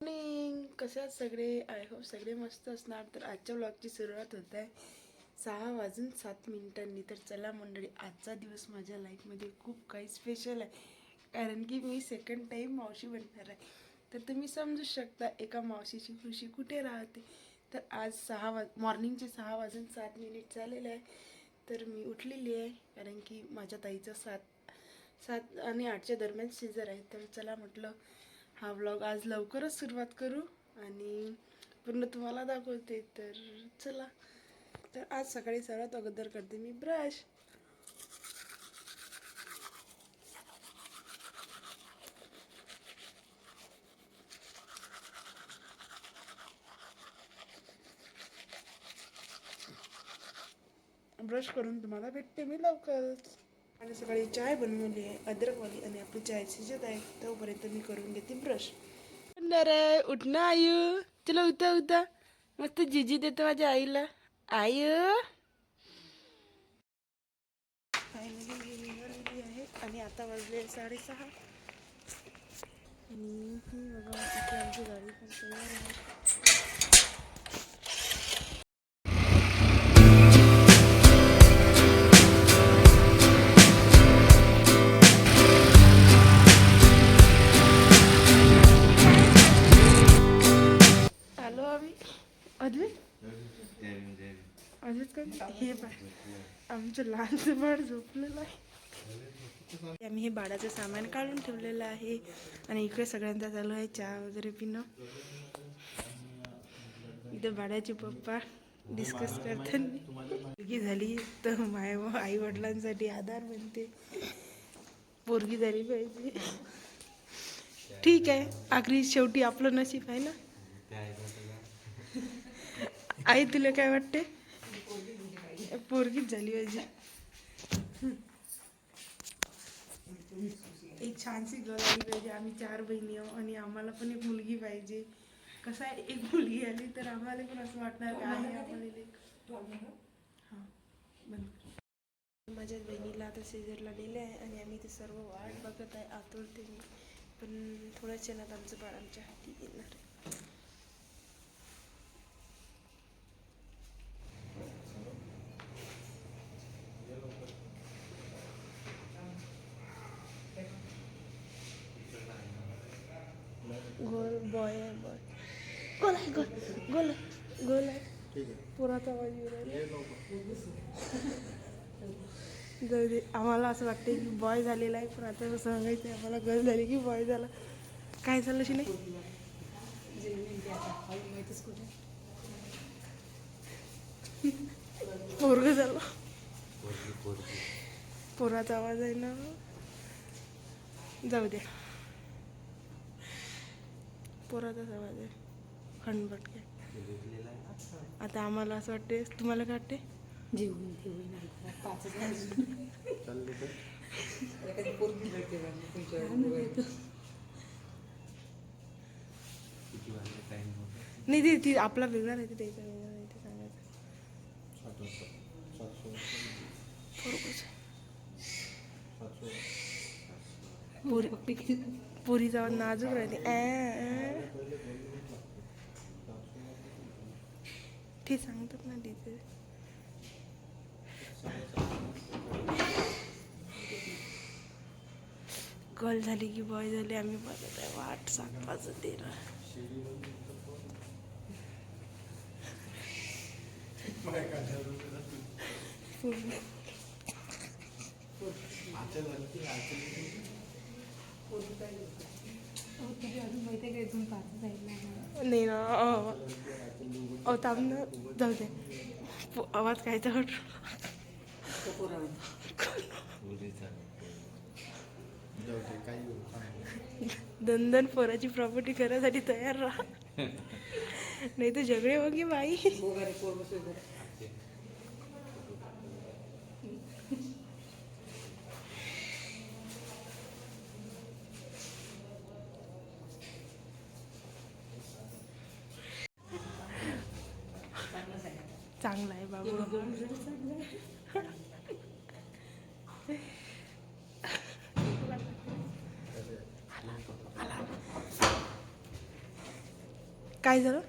Morning कसे आहात सगळे? आय होप सगळे मस्त असणार. तर आजच्या ब्लॉगची सुरुवात होत आहे. सहा वाजून सात मिनिटांनी. तर चला मंडळी आजचा दिवस माझ्या लाईफमध्ये खूप काही स्पेशल आहे. कारण की मी सेकंड टाईम मावशी बनणार आहे. तर तुम्ही समजू शकता एका मावशीची खुशी कुठे राहते? तर आज सहा वाज मॉर्निंगचे सहा वाजून सात मिनिट झालेले आहे. तर मी उठलेली आहे. कारण की माझ्या ताईचं सात सात आणि आठच्या दरम्यान सीझर आहे. तर चला म्हटलं हा ब्लॉग आज लवकरच सुरुवात करू आणि पूर्ण तुम्हाला दाखवते. तर चला. तर आज सकाळी सर्वात अगोदर करते मी ब्रश ब्रश करून तुम्हाला भेटते मी लवकरच. आणि सकाळी चाय बनवली आहे अद्रकवाली आणि आपली चाय शिजत आहे. तोपर्यंत मी करून घेते ब्रश. आहे उठणं आयु. चला उठा उठा. मस्त जिजी देतो माझ्या आईला. आयु. फायनली आहे आणि आता वाजले साडेसहा. आणि ही बघा आमची गाडी पण तयार आहे. आमचं लहानचं बाळ झोपलेलं आहे. आम्ही हे बाळाचं सामान काढून ठेवलेलं आहे. आणि इकडे सगळ्यांचा चालू आहे चहा वगैरे पिणं. इथं बाळाचे पप्पा डिस्कस करताना मुलगी झाली तर माय आई वडिलांसाठी आधार बनते. पोरगी झाली पाहिजे. ठीक आहे. आखरी शेवटी आपलं नशीब आहे ना? आई तुला काय वाटते पोरगीच झाली पाहिजे. एक छानशी गर्ल आली पाहिजे. आम्ही चार बहिणी आहो आणि आम्हाला पण एक मुलगी पाहिजे. कसं आहे एक मुलगी आली तर आम्हाला पण असं वाटणार आहे आम्हाला एक हां माझ्या बहिणीला आता सीझरला नेले आहे आणि आम्ही ते सर्व वाट बघत आहे. आतुरतेने. पण थोड्याच क्षणात आमचं बाळ आमच्या हाती येणार आहे गोल बॉय आहे बॉय गोल गोल गोल आहे. पुराचा आवाज. जाऊ दे आम्हाला असं वाटते की बॉय झालेला आहे पण आता सांगायचं आहे आम्हाला गर्ल झाली की बॉय झाला. काय झालं शिने पोरग झालं. पोराचा आवाज आहे ना. जाऊ द्या. पोराचाच आवाज आहे. खंडपट काय आता आम्हाला असं वाटते तुम्हाला काय वाटते जेवून जेवून नाही ते ती आपला वेगळा नाही ते त्याचा वेगळा नाही ते सांगायचं. पोरी पोरीचा आवाज नाजूक राहते ते सांगतात ना तिथे गर्ल झाली की बॉय झाले आम्ही बघत आहे वाट सात तेरा दे ना नाही ना अ, अ थांब ना जाऊ दे. आवाज काय तर? तो पोरावर. दोन दोन पोराची प्रॉपर्टी करायसाठी तयार राहा. नाही तर झगडे होगी बाई बोगारे पोरं सोयरे. चांगलंच आहे. चांगला आहे बाबा. काय झालं?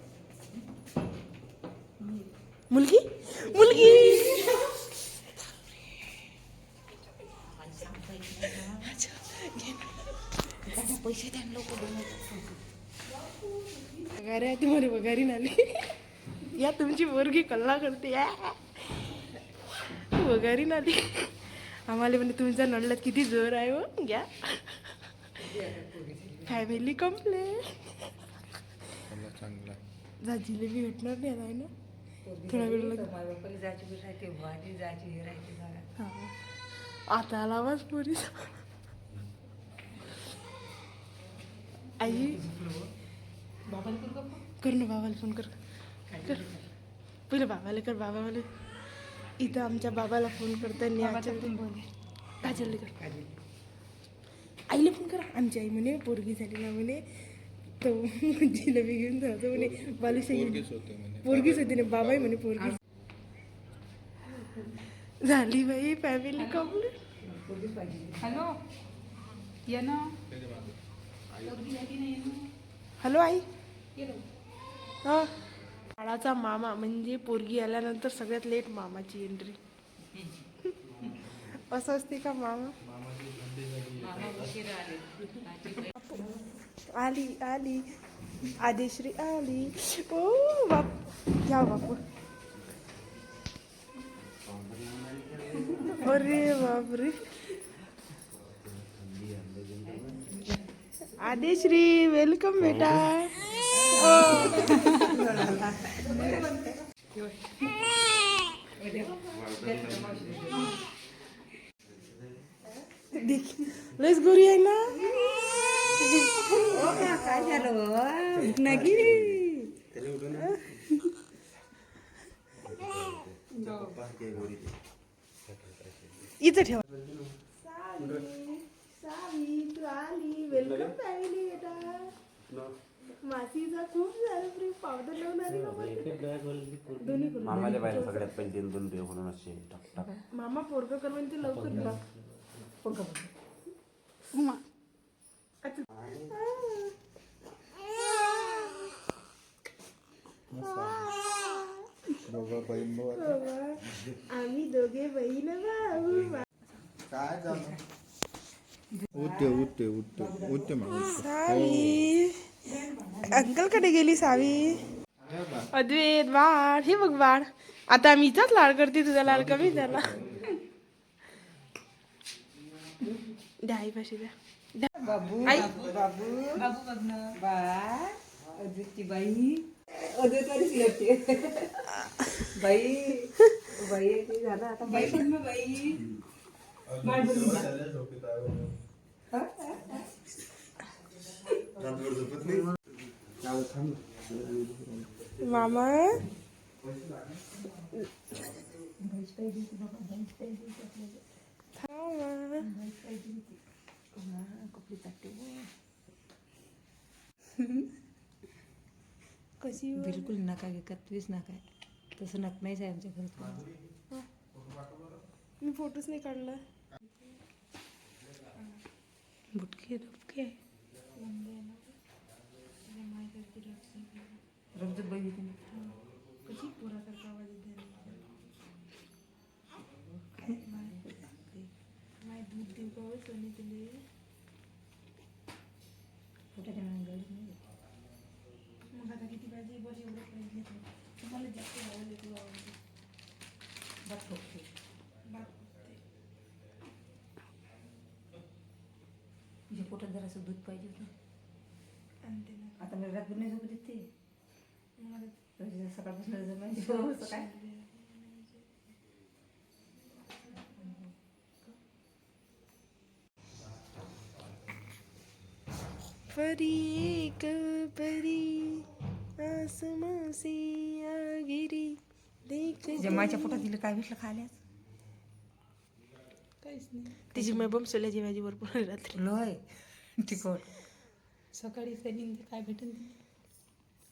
मुलगी? मुलगी! पगार आहे तुम्हाला पगारी नाली या तुमची पोरगी कल्ला करते या. वगारी नाली आम्हाला म्हणजे तुमच्या नळल्यात किती जोर आहे हो. घ्या फॅमिली कंप्लेट चांगला जिलेबी भेटणार नाही आहे ना? थोडा वेळ लागेल हा. आता आला आवाज पोरीचा. आई. कर ना बाबाला फोन कर. कर. पहिले बाबाला कर बाबाला. इथं आमच्या बाबाला फोन करताना काजल कर. आईला फोन करा. आमची आई म्हणे पोरगी झाली ना म्हणे. तो जिलेबी घेऊन जातो म्हणे होते म्हणे. पोरगीच होती ना. बाबाही म्हणे पोरगी झाली बाई फॅमिली कंप्लीट हॅलो ये ना हॅलो आई? हा. बाळाचा मामा म्हणजे पोरगी आल्यानंतर सगळ्यात लेट मामाची एंट्री असं असते का मामा? आली आली. आदेश्री आली. ओ बाप. घ्या बापू. अरे बापरे. आदेश्री वेलकम बेटा. लस गोरी आहे ना? काय झालं नाही इथं ठेवा. सावी तू आली वेलकम फॅमिली खूप झालं पावडर लावून आली बाबा दोन्ही करून मामाच्या बाहेर सगळ्यात पहिले दोन देव म्हणून असे टक टक. मामा पोरग कर म्हणते लवकर बा बाबा बहीण भाऊ बाबा, आम्ही दोघे बहीण भाऊ. काय झालं? उठते उठते उठते. उठते मग कडे गेली सावी. अद्वैत बाळ हे बघ बाळ आता आम्ही इथंच लाड करते तुझा लाड कमी झाला. द्या आई पाशी द्या. द्या. बाबू आई. बाबू बाबू. बघ ना बाई. बाई. बाई झालं आता बाई बाई. मामा. कशी? बिलकुल नका विकत प्लीज नका तसं नक नाहीच आहे आमच्या घरात मी फोटोच नाही काढला बुटके दुटके रमजत बाई येते ना. कशी पोरासारखा आवाज येते माय दूध देऊ का हो सोनी तुले पोटाच्या मागे गळत नाही. मग आता किती पाहिजे बस एवढं पाहिजे घेतलं तुम्हाला जरासं दूध पाहिजे होतं. आणते ना. आता मला रातभर नाही येते मला रोज सकाळपासून परी एक परी आसमां से आ गिरी देख जमायच्या पोटात तिला काय भेटलं खायला काहीच नाही. तिची मैबम सोल्याची भाजी भरपूर रात्री. लोय. तिखट सकाळी सनी काय भेटून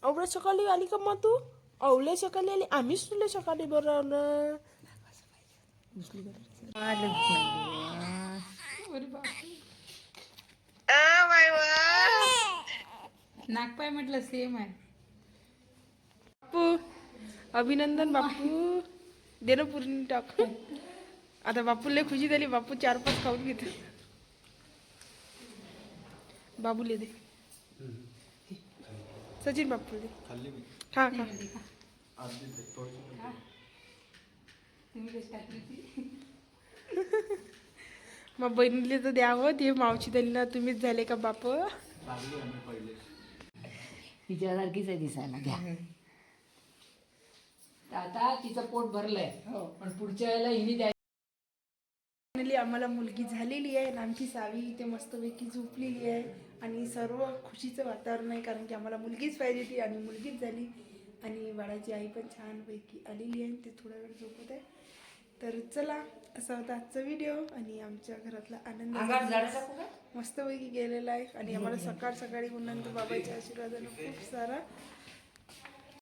अवळ्या सकाळी आली का मग तू? अवल्या सकाळी आली आम्हीच तुला सकाळी बरवलं नागपाय म्हटलं सेम आहे. बाप्पू अभिनंदन बाप्पू दे ना पूर्ण टाक आता बापूला खुशी झाली बापू चार पाच खाऊन घेते. बाबूले दे. सचिन बापू दे. खाल्ली मी. खा खा. अर्धी दे, थोडीशी दे. तुम्ही कशी टाकली ती? मग बहिणीले तर द्यावं ते मावशी दिली तुम्हीच झाले का बाप? तिच्यासारखीच आहे दिसायला घ्या. आता तिचं पोट भरलंय. पण पुढच्या वेळेला हिने द्यायचं फायनली आम्हाला मुलगी झालेली आहे आणि आमची सावी इथे मस्तपैकी झोपलेली आहे. आणि सर्व खुशीचं वातावरण आहे कारण की आम्हाला मुलगीच पाहिजे होती आणि मुलगीच झाली. आणि बाळाची आई पण छानपैकी आलेली आहे ते थोडा वेळ झोपत आहे तर चला असा होता आजचा व्हिडिओ आणि आमच्या घरातला आनंद मस्तपैकी गेलेला आहे. आणि आम्हाला सकाळ सकाळी उन्हांत बाबाच्या आशीर्वादाने खूप सारा